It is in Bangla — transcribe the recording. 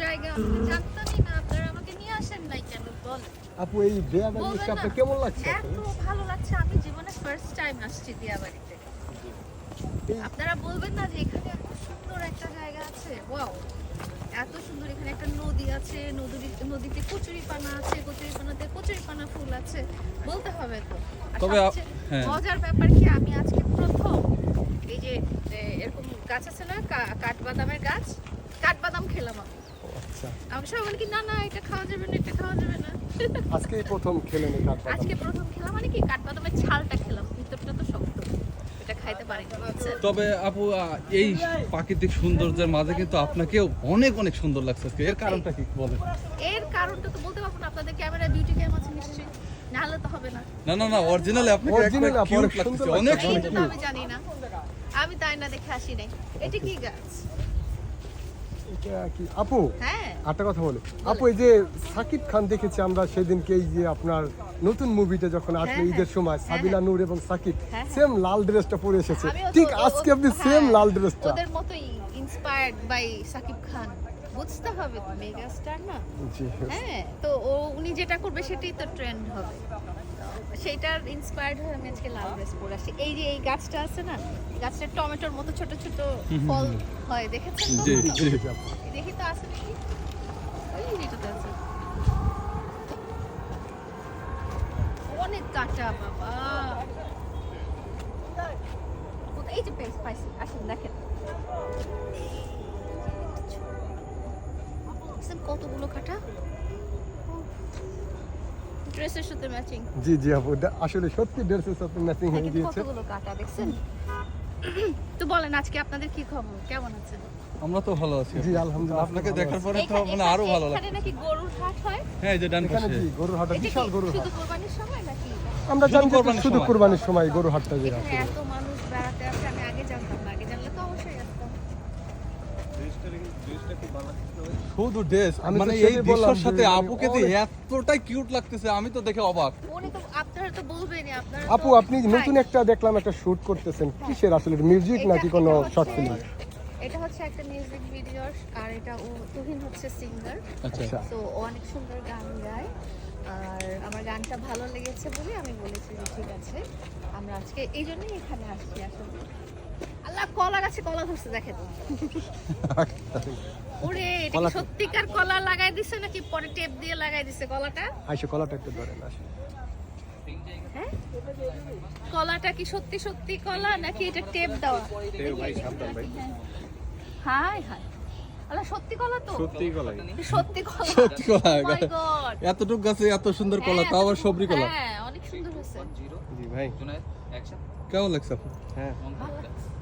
জায়গা আমি জানতামই না আপনারা আমাকে নিয়ে আসেন নাই কেন? বল আপু এই বিয়াবাড়ি এসে আপনার কেমন লাগছে এত ভালো লাগছে আমি জীবনে ফার্স্ট টাইম আসছি দিয়াবাড়িতে এই- আপনারা বলবেন না যে এখানে এত সুন্দর একটা জায়গা আছে। ওয়াও এত সুন্দর এখানে একটা নদী আছে নদীর নদীতে কচুরি পানা আছে কচুরি পানাতে কচুরি পানা ফুল আছে। বলতে হবে তো। তবে হ্যাঁ। মজার ব্যাপার কি আমি আজকে প্রথম এই যে এরকম গাছ আছে না কাঠবাদামের গাছ? কাঠবাদাম খেলাম আমি। আচ্ছা। আমাকে সবাই বলে কি না না এটা খাওয়া যাবে না এটা খাওয়া যাবে না। আজকেই প্রথম খেলেন এই কাঠবাদাম। আজকে প্রথম খেলাম মানে কি কাঠবাদামের ছালটা খেলাম ভিতরটা তো শক্ত। এটা খাইতে পারিনি। বুঝছেন? তবে আপু এই প্রাকৃতিক সৌন্দর্যের মাঝে কিন্তু আপনাকেও অনেক অনেক সুন্দর লাগছে আজকে। এর কারণটা কি বলেন? এর কারণটা তো বলতে পারব না আপনাদের ক্যামেরা বিউটি ক্যাম আছে নিশ্চয়ই। না হলে তো হবে না। না না না অরিজিনালি Original একবার অনেক সুন্দর লাগছে। অনেক সুন্দর আমি জানি না। আমি তাই না দেখে আসি নাই। এটা কি গাছ? আপু হ্যাঁ। একটা কথা বলে। আপু এই যে সাকিব খান দেখেছি আমরা সেদিনকে এই যে আপনার নতুন মুভিটা যখন আসলে হ্যাঁ, ঈদের সময় সাবিলা হ্যাঁ। নূর এবং সাকিব হ্যাঁ, সেম লাল ড্রেসটা পরে এসেছে। ঠিক আজকে আপনি সেম হ্যাঁ, লাল ড্রেসটা ওদের মতোই ইন্সপায়ার্ড বাই সাকিব খান। বুঝতে হবে মেগা স্টার না হ্যাঁ তো ও উনি যেটা করবে সেটাই তো ট্রেন্ড হবে। সেইটার ইন্সপায়ার্ড হয়ে আমি আজকে লাল ড্রেস পরে আসছি। এই যে এই গাছটা আছে না গাছটা টমেটোর মতো ছোট ছোট ফল হয় দেখেছেন দেখি তো আছে নাকি? ওই যেটাতে আছে। অনেক কাঁচা বাবা। এই যে পেয়েছি পাইছি আসেন দেখেন। দেখছেন কতগুলো কাটা? ড্রেসের সাথে ম্যাচিং জি জি আপু আসলে সত্যি ড্রেসের সাথে ম্যাচিং হয়ে গিয়েছে। কতগুলো কাটা দেখছেন? তো বলেন আজকে আপনাদের কি খবর? কেমন আছেন? আমরা তো ভালো আছি জি আলহামদুলিল্লাহ আপনাকে দেখার পরে তো মানে আরও ভালো এখানে লাগে নাকি গরুর হাট হয়? হ্যাঁ এই যে ডান এখানে পাশে। জি গরুর এটা বিশাল গরুর শুধু হাট। কোরবানির সময় নাকি? আমরা শুধু জানি কোরবানির শুধু সময়। কোরবানির সময়। গরু হাটটা যে এত মানুষ শুধু ড্রেস মানে এই দৃশ্যের সাথে আপুকে যে এতটাই কিউট লাগতেছে আমি তো দেখে অবাক। উনি তো আপনারা তো বলবেনই আপনারা আপু আপনি হ্যাঁ। নতুন একটা দেখলাম একটা শুট করতেছেন। কিসের আসলে মিউজিক নাকি কোনো শর্ট ফিল্ম এটা হচ্ছে একটা মিউজিক ভিডিও আর এটা ও তুহিন হচ্ছে সিঙ্গার আচ্ছা। আচ্ছা। তো অনেক সুন্দর গান গায়। আর আমার গানটা ভালো লেগেছে বলে আমি বলেছি যে ঠিক আছে আমরা আজকে এই জন্যই এখানে আসছি আসলে। আল্লাহ কলা গাছে কলা ধরছে দেখেন। ওরে এটা কি সত্যিকার কলা লাগাই দিছে নাকি পরে টেপ দিয়ে লাগাই দিছে কলাটা? আইসো কলাটা একটু আসো। হ্যাঁ? কলাটা কি সত্যি সত্যি কলা নাকি এটা টেপ দেওয়া? হাই হাই আল্লাহ সত্যি কলা তো? সত্যি কলা সত্যি কলা? সত্যি কলা। Oh এতটুক গাছে এত সুন্দর কলা হ্যাঁ, তাও আবার সবরি কলা? হ্যাঁ অনেক সুন্দর হয়েছে। জি ভাই। কেমন লাগছে আপু? হ্যাঁ। ভালো লাগছে।